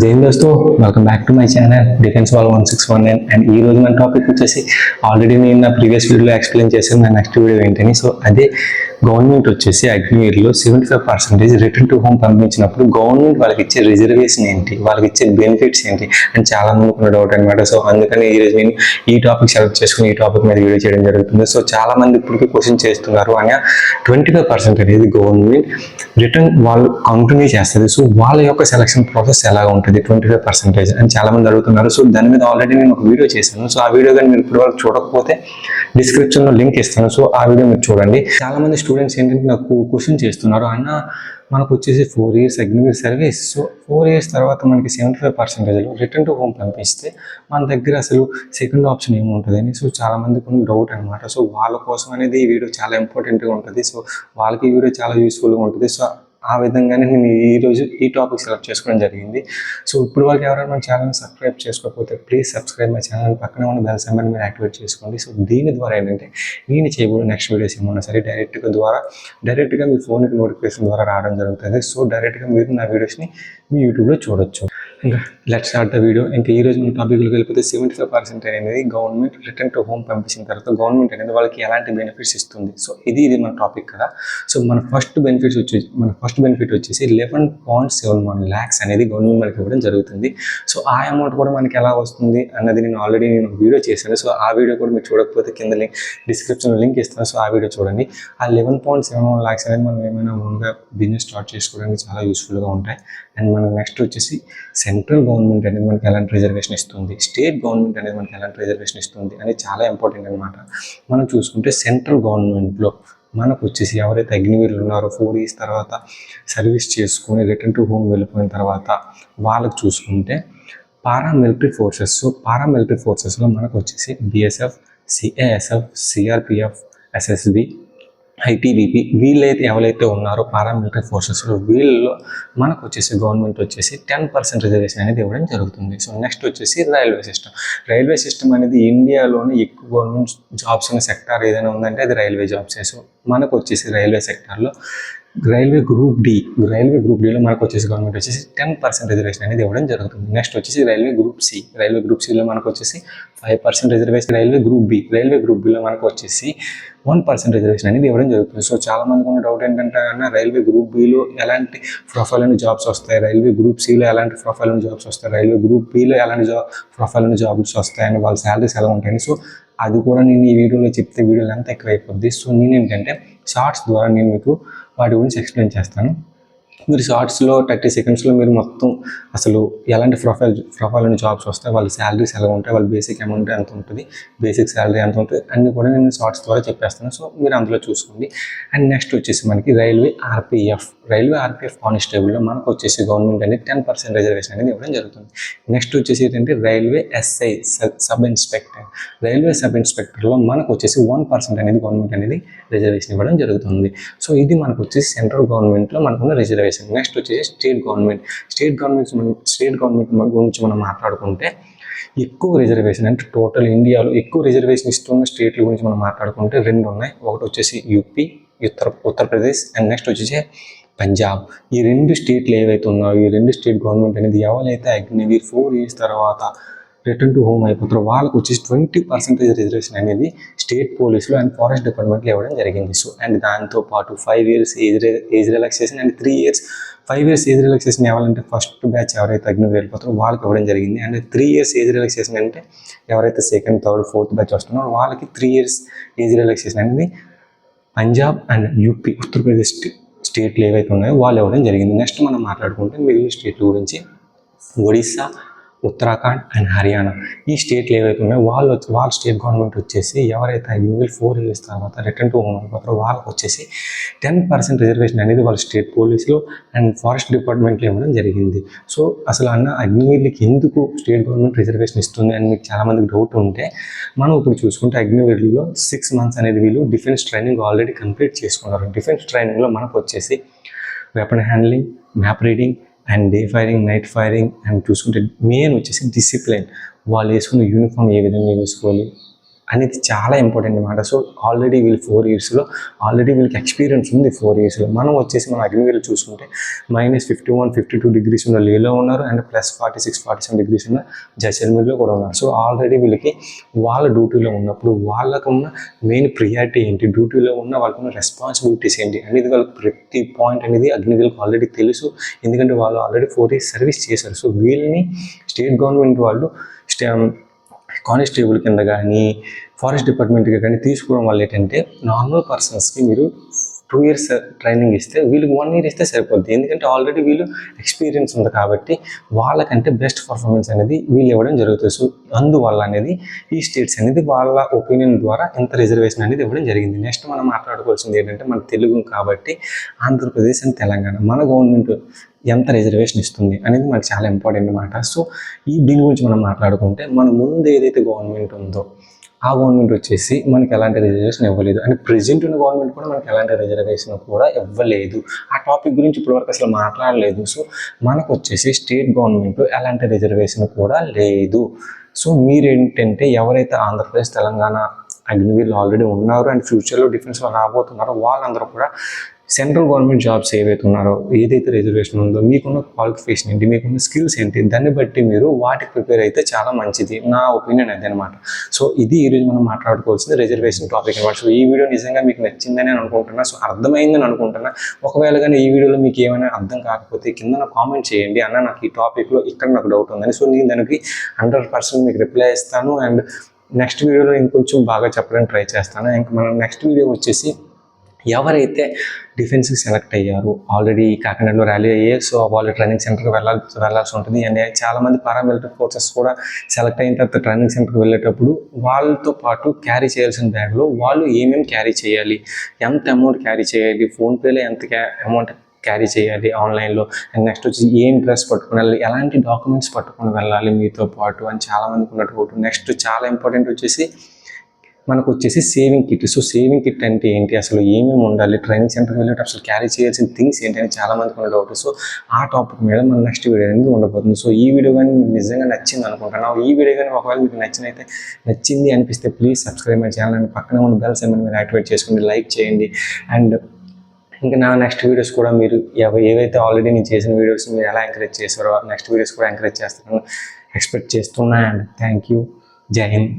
Jain దోస్తో welcome back to my channel defence wall one six one nine and ఈ రోజు మన topic వచ్చేసి already నేను నా ప్రీవియస్ వీడియోలో ఎక్స్ప్లెయిన్ చేశాను నా నెక్స్ట్ వీడియో ఏంటని. సో అదే గవర్నమెంట్ వచ్చేసి అగ్నివీర్లో seventy five percentage return to home పంపించినప్పుడు గవర్నమెంట్ వాళ్ళకి ఇచ్చే రిజర్వేషన్ ఏంటి? వాళ్ళకి ఇచ్చే బెనిఫిట్స్ ఏంటి? అని చాలా మందికి ఉన్న డౌట్ అనమాట సో అందుకని ఈ రోజు నేను ఈ టాపిక్ సెలెక్ట్ చేసుకుని ఈ టాపిక్ మీద వీడియో చేయడం జరుగుతుంది. సో చాలా మంది ఇప్పటికీ క్వశ్చన్ చేస్తున్నారు అని ట్వంటీ ఫైవ్ పర్సెంట్ అనేది గవర్నమెంట్ రిటర్న్ వాళ్ళు కంటిన్యూ చేస్తుంది. సో వాళ్ళ యొక్క సెలక్షన్ ప్రాసెస్ ఎలా ఉంటుంది? ట్వంటీ ఫైవ్ పర్సెంటేజ్ అని చాలా మంది అడుగుతున్నారు. సో దాని మీద ఆల్రెడీ నేను ఒక వీడియో చేశాను. సో ఆ వీడియో కానీ మీరు ఇప్పుడు వరకు చూడకపోతే డిస్క్రిప్షన్లో లింక్ ఇస్తాను. సో ఆ వీడియో మీరు చూడండి. చాలా మంది స్టూడెంట్స్ ఏంటంటే నాకు క్వశ్చన్ చేస్తున్నారు. అన్న మనకు వచ్చేసి four years Agniveer service so four years తర్వాత మనకి సెవెంటీ ఫైవ్ పర్సెంటేజ్లో రిటర్న్ టు హోమ్ పంపిస్తే మన దగ్గర అసలు సెకండ్ ఆప్షన్ ఏముంటుంది సో చాలా మందికి ఉన్న డౌట్ అనమాట సో వాళ్ళ కోసం అనేది ఈ వీడియో చాలా ఇంపార్టెంట్గా ఉంటుంది. సో వాళ్ళకి ఈ వీడియో చాలా యూస్ఫుల్గా ఉంటుంది. సో ఆ విధంగానే నేను ఈరోజు ఈ టాపిక్ సెలెక్ట్ చేసుకోవడం జరిగింది. సో ఇప్పుడు వరకు ఎవరైనా మన ఛానల్ సబ్స్క్రైబ్ చేసుకోకపోతే ప్లీజ్ సబ్స్క్రైబ్ మై ఛానల్ పక్కన ఉన్న బెల్ సింబల్ మీరు యాక్టివేట్ చేసుకోండి. సో దీని ద్వారా ఏంటంటే నేను చేయబోయే నెక్స్ట్ వీడియోస్ ఏమన్నా సరే డైరెక్ట్గా ద్వారా డైరెక్ట్గా మీ ఫోన్కి నోటిఫికేషన్ ద్వారా రావడం జరుగుతుంది. సో డైరెక్ట్గా మీరు నా వీడియోస్ని మీ యూట్యూబ్లో చూడొచ్చు. ఇంకా లెట్ స్టార్ట్ ద వీడియో. ఇంకా ఈ రోజు మన టాపిక్లోకి వెళ్ళిపోతే సెవెంటీ ఫైవ్ పర్సెంట్ అనేది గవర్నమెంట్ రిటర్న్ టు హోమ్ పంపించిన తర్వాత గవర్నమెంట్ అనేది వాళ్ళకి ఎలాంటి బెనిఫిట్స్ ఇస్తుంది. సో ఇది ఇది మన టాపిక్ కదా. సో మన ఫస్ట్ బెనిఫిట్స్ వచ్చేసి మన ఫస్ట్ బెనిఫిట్ వచ్చేసి eleven point seven one lakhs అనేది గవర్నమెంట్ మనకి ఇవ్వడం జరుగుతుంది. సో ఆ అమౌంట్ కూడా మనకి ఎలా వస్తుంది అన్నది నేను ఆల్రెడీ నేను వీడియో చేశాను. సో ఆ వీడియో కూడా మీరు చూడకపోతే కింద లింక్ డిస్క్రిప్షన్లో లింక్ ఇస్తాను. సో ఆ వీడియో చూడండి. ఆ eleven point seven one lakhs అనేది మనం ఏమైనా ఓన్గా బిజినెస్ స్టార్ట్ చేసుకోవడానికి చాలా యూస్ఫుల్గా ఉంటాయి. అండ్ మనకు నెక్స్ట్ వచ్చేసి సెంట్రల్ గవర్నమెంట్ అనేది మనకి ఎలాంటి రిజర్వేషన్ ఇస్తుంది? స్టేట్ గవర్నమెంట్ అనేది మనకి ఎలాంటి రిజర్వేషన్ ఇస్తుంది అనేది చాలా ఇంపార్టెంట్ అనమాట మనం చూసుకుంటే సెంట్రల్ గవర్నమెంట్లో మనకు వచ్చేసి ఎవరైతే అగ్నివీరులు ఉన్నారో ఫోర్ ఇయర్స్ తర్వాత సర్వీస్ చేసుకుని రిటర్న్ టు హోమ్ వెళ్ళిపోయిన తర్వాత వాళ్ళకి చూసుకుంటే పారామిలిటరీ ఫోర్సెస్ పారామిలిటరీ ఫోర్సెస్లో మనకు వచ్చేసి BSF CASF CRPF SSB ITBP వీళ్ళైతే ఎవరైతే ఉన్నారో పారామిలిటరీ ఫోర్సెస్లో వీళ్ళలో మనకు వచ్చేసి గవర్నమెంట్ వచ్చేసి టెన్ పర్సెంట్ రిజర్వేషన్ అనేది ఇవ్వడం జరుగుతుంది. సో నెక్స్ట్ వచ్చేసి రైల్వే సిస్టమ్. రైల్వే సిస్టమ్ అనేది ఇండియాలోనే ఎక్కువ గవర్నమెంట్ జాబ్స్ ఉన్న సెక్టార్ ఏదైనా ఉందంటే అది రైల్వే జాబ్సే. సో మనకు వచ్చేసి రైల్వే సెక్టార్లో railway group D. Railway group డిలో మనకు వచ్చేసి గవర్నమెంట్ వచ్చేసి టెన్ పర్సెంట్ రిజర్వేషన్ అనేది ఇవ్వడం జరుగుతుంది. నెక్స్ట్ వచ్చేసి railway group C. Railway group సిలో మనకు వచ్చేసి five percent reservation. Railway group B. Railway group below మనకు వచ్చేసి వన్ పర్సెంట్ రిజర్వేషన్ అనేది ఇవ్వడం జరుగుతుంది. సో చాలా మందికి ఉన్న డౌట్ ఏంటంటే అన్న రైల్వే గ్రూప్ బిలో ఎలాంటి ప్రొఫైల్ అని జాబ్స్ వస్తాయి? రైల్వే గ్రూప్ సిలో ఎలాంటి ప్రొఫైల్ అని జాబ్స్ వస్తాయి? రైల్వే గ్రూప్ బిలో ఎలాంటి జాబ్ ప్రొఫైల్ అని జాబ్స్ వస్తాయని వాళ్ళ శాలరీస్ ఎలా ఉంటాయని సో అది కూడా నేను ఈ వీడియోలో చెప్తే వీడియోలు ఎంత ఎక్కువ అయిపోద్ది సో నేను ఏంటంటే షార్ట్స్ ద్వారా నేను మీకు వాటి గురించి ఎక్స్ప్లెయిన్ చేస్తాను. మీరు షార్ట్స్లో థర్టీ సెకండ్స్లో మీరు మొత్తం అసలు ఎలాంటి ప్రొఫైల్ ప్రొఫైల్ అనే జాబ్స్ వస్తాయి వాళ్ళ శాలరీస్ ఎలా ఉంటాయి వాళ్ళ బేసిక్ అమౌంట్ ఎంత ఉంటుంది బేసిక్ శాలరీ ఎంత ఉంటుంది అన్నీ కూడా నేను షార్ట్స్ ద్వారా చెప్పేస్తాను. సో మీరు అందులో చూసుకోండి. అండ్ నెక్స్ట్ వచ్చేసి మనకి రైల్వే ఆర్పిఎఫ్. రైల్వే ఆర్పిఎఫ్ కానిస్టేబుల్లో మనకు వచ్చేసి గవర్నమెంట్ అనేది టెన్ పర్సెంట్ రిజర్వేషన్ అనేది ఇవ్వడం జరుగుతుంది. నెక్స్ట్ వచ్చేసి ఏంటంటే railway SI sub inspector. Railway sub ఇన్స్పెక్టర్లో మనకు వచ్చేసి వన్ పర్సెంట్ అనేది గవర్నమెంట్ అనేది రిజర్వేషన్ ఇవ్వడం జరుగుతుంది. సో ఇది మనకు వచ్చేసి సెంట్రల్ గవర్నమెంట్లో మనకున్న రిజర్వేషన్. నెక్స్ట్ వచ్చేసి స్టేట్ గవర్నమెంట్ స్టేట్ గవర్నమెంట్ మనం స్టేట్ గవర్నమెంట్ గురించి మనం మాట్లాడుకుంటే ఎక్కువ రిజర్వేషన్ అంటే టోటల్ ఇండియాలో ఎక్కువ రిజర్వేషన్ ఇస్తున్న స్టేట్ల గురించి మనం మాట్లాడుకుంటే రెండు ఉన్నాయి. ఒకటి వచ్చేసి UP Uttar Uttar Pradesh and next వచ్చేసి పంజాబ్ ఈ రెండు స్టేట్లు ఏవైతే ఉన్నాయో ఈ రెండు స్టేట్ గవర్నమెంట్ అనేది ఎవరైతే అగ్నివీర్ ఫోర్ ఇయర్స్ తర్వాత రిటర్న్ టు హోమ్ అయిపోతారు. వాళ్ళకి వచ్చేసి ట్వంటీ పర్సెంటేజ్ రిజర్వేషన్ అనేది స్టేట్ పోలీసులు అండ్ ఫారెస్ట్ డిపార్ట్మెంట్లో ఇవ్వడం జరిగింది. సో అండ్ దాంతో పాటు five years age age relaxation and three years five years age relaxation ఇవ్వాలంటే ఫస్ట్ బ్యాచ్ ఎవరైతే అగ్ని వెళ్ళిపోతారో వాళ్ళకి ఇవ్వడం జరిగింది. And three years age relaxation అంటే ఎవరైతే సెకండ్ థర్డ్ ఫోర్త్ బ్యాచ్ వస్తున్నారో వాళ్ళకి త్రీ ఇయర్స్ ఏజ్ రిలాక్సేషన్ అనేది పంజాబ్ అండ్ యూపీ ఉత్తరప్రదేశ్ స్టేట్లు ఏవైతే ఉన్నాయో వాళ్ళు ఇవ్వడం జరిగింది. నెక్స్ట్ మనం మాట్లాడుకుంటే మిగిలిన స్టేట్ల గురించి ఒడిస్సా ఉత్తరాఖండ్ అండ్ హర్యానా. ఈ స్టేట్లు ఏవైతే ఉన్నాయో వాళ్ళు వచ్చి- వాళ్ళ స్టేట్ గవర్నమెంట్ వచ్చేసి ఎవరైతే అగ్నివీల్ ఫోర్ ఇయర్స్ తర్వాత రిటర్న్ టు హోమ్ అయిపోతారో వాళ్ళకి వచ్చేసి టెన్ పర్సెంట్ రిజర్వేషన్ అనేది వాళ్ళ స్టేట్ పోలీసులు అండ్ ఫారెస్ట్ డిపార్ట్మెంట్లో ఇవ్వడం జరిగింది. సో అసలు అన్న అగ్నివీర్లకి ఎందుకు స్టేట్ గవర్నమెంట్ రిజర్వేషన్ ఇస్తుంది అని మీకు చాలామందికి డౌట్ ఉంటే మనం ఇప్పుడు చూసుకుంటే అగ్నివీర్లో సిక్స్ మంత్స్ అనేది వీళ్ళు డిఫెన్స్ ట్రైనింగ్ ఆల్రెడీ కంప్లీట్ చేసుకున్నారు. డిఫెన్స్ ట్రైనింగ్లో మనకు వచ్చేసి weapon handling map reading and day firing night firing and చూసుకుంటే మెయిన్ వచ్చేసి డిసిప్లిన్ వాళ్ళు వేసుకున్న యూనిఫామ్ ఏ విధంగా వేసుకోవాలి? అనేది చాలా ఇంపార్టెంట్ అనమాట సో ఆల్రెడీ వీళ్ళు ఫోర్ ఇయర్స్లో ఆల్రెడీ వీళ్ళకి ఎక్స్పీరియన్స్ ఉంది ఫోర్ ఇయర్స్లో మనం వచ్చేసి మన అగ్నివీలు చూసుకుంటే minus fifty one fifty two degrees ఉన్న లేలో ఉన్నారు and plus forty six forty seven degrees ఉన్న జైసల్మీర్లో కూడా ఉన్నారు. సో ఆల్రెడీ వీళ్ళకి వాళ్ళ డ్యూటీలో ఉన్నప్పుడు వాళ్ళకు ఉన్న మెయిన్ ప్రియారిటీ ఏంటి? డ్యూటీలో ఉన్న వాళ్ళకున్న రెస్పాన్సిబిలిటీస్ ఏంటి? అనేది వాళ్ళకి ప్రతి పాయింట్ అనేది అగ్నివీళ్ళకి ఆల్రెడీ తెలుసు. ఎందుకంటే వాళ్ళు ఆల్రెడీ ఫోర్ ఇయర్స్ సర్వీస్ చేశారు. సో వీళ్ళని స్టేట్ గవర్నమెంట్ వాళ్ళు స్టే కానిస్టేబుల్ కింద కానీ ఫారెస్ట్ డిపార్ట్మెంట్కి కానీ తీసుకోవడం వల్ల ఏంటంటే నార్మల్ పర్సన్స్కి మీరు టూ ఇయర్స్ ట్రైనింగ్ ఇస్తే వీళ్ళకి వన్ ఇయర్ ఇస్తే సరిపోద్ది. ఎందుకంటే ఆల్రెడీ వీళ్ళు ఎక్స్పీరియన్స్ ఉంది కాబట్టి వాళ్ళకంటే బెస్ట్ పర్ఫార్మెన్స్ అనేది వీళ్ళు ఇవ్వడం జరుగుతుంది. సో అందువల్ల అనేది ఈ స్టేట్స్ అనేది వాళ్ళ ఒపీనియన్ ద్వారా ఇంత రిజర్వేషన్ అనేది ఇవ్వడం జరిగింది. నెక్స్ట్ మనం మాట్లాడుకోవాల్సింది ఏంటంటే మన తెలుగు కాబట్టి ఆంధ్రప్రదేశ్ అండ్ తెలంగాణ మన గవర్నమెంట్ ఎంత రిజర్వేషన్ ఇస్తుంది అనేది మనకు చాలా ఇంపార్టెంట్ అనమాట సో ఈ దీని గురించి మనం మాట్లాడుకుంటే మన ముందు ఏదైతే గవర్నమెంట్ ఉందో ఆ గవర్నమెంట్ వచ్చేసి మనకి ఎలాంటి రిజర్వేషన్ ఇవ్వలేదు. అండ్ ప్రెజెంట్ ఉన్న గవర్నమెంట్ కూడా మనకి ఎలాంటి రిజర్వేషన్ కూడా ఇవ్వలేదు. ఆ టాపిక్ గురించి ఇప్పటివరకు అసలు మాట్లాడలేదు. సో మనకు వచ్చేసి స్టేట్ గవర్నమెంట్ ఎలాంటి రిజర్వేషన్ కూడా లేదు. సో మీరేంటంటే ఎవరైతే ఆంధ్రప్రదేశ్ తెలంగాణ అగ్నివీళ్ళు ఆల్రెడీ ఉన్నారు. అండ్ ఫ్యూచర్లో డిఫెన్స్లో రాబోతున్నారో వాళ్ళందరూ కూడా సెంట్రల్ గవర్నమెంట్ జాబ్స్ ఏవైతే ఉన్నారో ఏదైతే రిజర్వేషన్ ఉందో మీకున్న క్వాలిఫికేషన్ ఏంటి మీకున్న స్కిల్స్ ఏంటి దాన్ని బట్టి మీరు వాటికి ప్రిపేర్ అయితే చాలా మంచిది నా ఒపీనియన్ అదే అనమాట సో ఇది ఈరోజు మనం మాట్లాడుకోవాల్సింది రిజర్వేషన్ టాపిక్ అనమాట సో ఈ వీడియో నిజంగా మీకు నచ్చిందని నేను అనుకుంటున్నా. సో అర్థమైందని అనుకుంటున్నా. ఒకవేళ కానీ ఈ వీడియోలో మీకు ఏమైనా అర్థం కాకపోతే కింద కామెంట్ చేయండి అన్న నాకు ఈ టాపిక్లో ఇక్కడ నాకు డౌట్ ఉందని. సో నేను దానికి హండ్రెడ్ పర్సెంట్ మీకు రిప్లై ఇస్తాను అండ్ నెక్స్ట్ వీడియోలో ఇంకొంచెం బాగా చెప్పడానికి ట్రై చేస్తాను. ఇంకా మనం నెక్స్ట్ వీడియో వచ్చేసి ఎవరైతే డిఫెన్స్కి సెలెక్ట్ అయ్యారు ఆల్రెడీ కాకినాడలో ర్యాలీ అయ్యే సో వాళ్ళు ట్రైనింగ్ సెంటర్కి వెళ్ళాలి వెళ్ళాల్సి ఉంటుంది. అండ్ చాలామంది పారామిలిటరీ ఫోర్సెస్ కూడా సెలెక్ట్ అయిన తర్వాత ట్రైనింగ్ సెంటర్కి వెళ్ళేటప్పుడు వాళ్ళతో పాటు క్యారీ చేయాల్సిన బ్యాగ్లో వాళ్ళు ఏమేమి క్యారీ చేయాలి ఎంత అమౌంట్ క్యారీ చేయాలి ఫోన్పేలో ఎంత అమౌంట్ క్యారీ చేయాలి ఆన్లైన్లో అండ్ నెక్స్ట్ వచ్చి ఏం డ్రెస్ పట్టుకుని వెళ్ళాలి ఎలాంటి డాక్యుమెంట్స్ పట్టుకుని వెళ్ళాలి మీతో పాటు అని చాలామందికి ఉన్నట్టు నెక్స్ట్ చాలా ఇంపార్టెంట్ వచ్చేసి మనకు వచ్చేసి saving kit so saving kit అంటే ఏంటి? అసలు ఏమేమి ఉండాలి? ట్రైనింగ్ సెంటర్కి వెళ్ళేటప్పుడు అసలు క్యారీ చేయాల్సిన థింగ్స్ ఏంటి అని చాలా మందికి ఉన్న డౌట్ సో ఆ టాపిక్ మీద మన నెక్స్ట్ వీడియో అనేది ఉండబోతుంది. సో ఈ వీడియో కానీ మీకు నిజంగా నచ్చింది అనుకుంటున్నాను. ఈ వీడియో కానీ ఒకవేళ మీకు నచ్చినైతే నచ్చింది అనిపిస్తే please subscribe my channel and పక్కన ఉన్న బెల్స్ ఏమైనా మీరు యాక్టివేట్ చేసుకోండి. లైక్ చేయండి. అండ్ ఇంకా నా నెక్స్ట్ వీడియోస్ కూడా మీరు ఏవైతే ఆల్రెడీ నేను చేసిన వీడియోస్ మీరు ఎలా ఎంకరేజ్ చేశారో నెక్స్ట్ వీడియోస్ కూడా ఎంకరేజ్ చేస్తారని ఎక్స్పెక్ట్ చేస్తున్నా అండ్ థ్యాంక్ యూ జై హింద్.